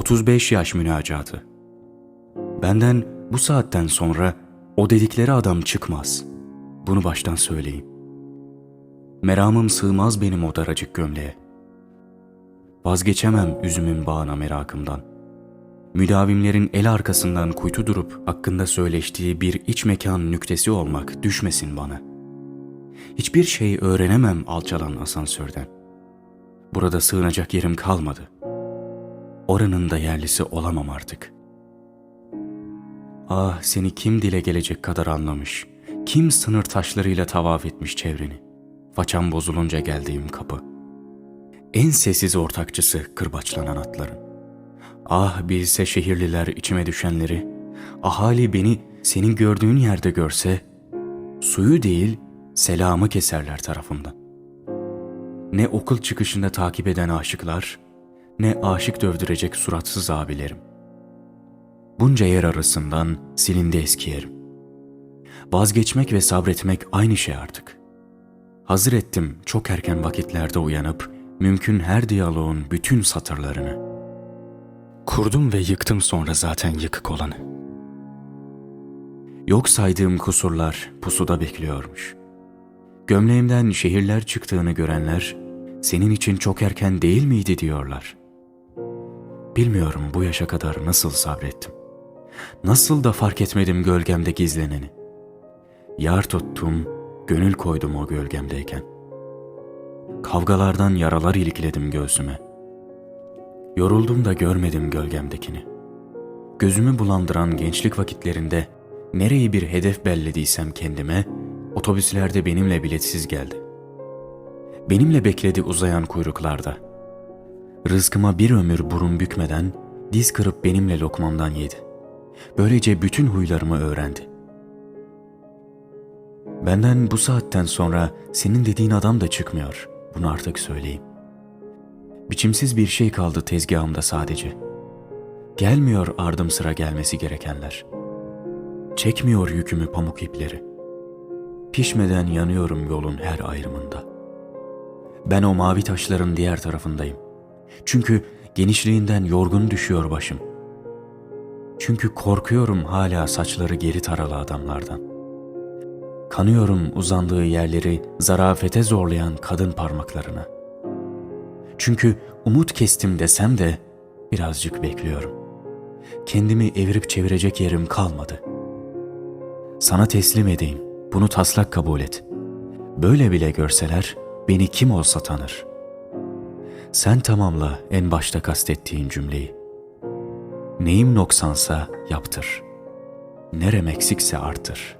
35 yaş münacatı. Benden bu saatten sonra o dedikleri adam çıkmaz. Bunu baştan söyleyeyim. Meramım sığmaz benim o daracık gömleğe. Vazgeçemem üzümün bağına merakımdan. Müdavimlerin el arkasından kuytu durup hakkında söyleştiği bir iç mekan nüktesi olmak düşmesin bana. Hiçbir şey öğrenemem alçalan asansörden. Burada sığınacak yerim kalmadı. Oranın da yerlisi olamam artık. Ah seni kim dile gelecek kadar anlamış, kim sınır taşlarıyla tavaf etmiş çevreni. Façam bozulunca geldiğim kapı. En sessiz ortakçısı kırbaçlanan atların. Ah bilse şehirliler içime düşenleri, ahali beni senin gördüğün yerde görse, suyu değil selamı keserler tarafımdan. Ne okul çıkışında takip eden aşıklar, ne aşık dövdürecek suratsız abilerim. Bunca yer arasından silindi eski yerim. Vazgeçmek ve sabretmek aynı şey artık. Hazır ettim çok erken vakitlerde uyanıp, mümkün her diyaloğun bütün satırlarını. Kurdum ve yıktım sonra zaten yıkık olanı. Yok saydığım kusurlar pusuda bekliyormuş. Gömleğimden şehirler çıktığını görenler, senin için çok erken değil miydi diyorlar. Bilmiyorum bu yaşa kadar nasıl sabrettim. Nasıl da fark etmedim gölgemde gizleneni. Yar tuttum, gönül koydum o gölgemdeyken. Kavgalardan yaralar ilikledim göğsüme. Yoruldum da görmedim gölgemdekini. Gözümü bulandıran gençlik vakitlerinde nereyi bir hedef bellediysem kendime, otobüslerde benimle biletsiz geldi. Benimle bekledi uzayan kuyruklarda. Rızkıma bir ömür burun bükmeden, diz kırıp benimle lokmamdan yedi. Böylece bütün huylarımı öğrendi. Benden bu saatten sonra senin dediğin adam da çıkmıyor. Bunu artık söyleyeyim. Biçimsiz bir şey kaldı tezgahımda sadece. Gelmiyor ardım sıra gelmesi gerekenler. Çekmiyor yükümü pamuk ipleri. Pişmeden yanıyorum yolun her ayrımında. Ben o mavi taşların diğer tarafındayım. Çünkü genişliğinden yorgun düşüyor başım. Çünkü korkuyorum hala saçları geri taralı adamlardan. Kanıyorum uzandığı yerleri zarafete zorlayan kadın parmaklarına. Çünkü umut kestim desem de birazcık bekliyorum. Kendimi evirip çevirecek yerim kalmadı. Sana teslim edeyim, bunu taslak kabul et. Böyle bile görseler beni kim olsa tanır. Sen tamamla en başta kastettiğin cümleyi. Neyim noksansa yaptır. Nerem eksikse artır.''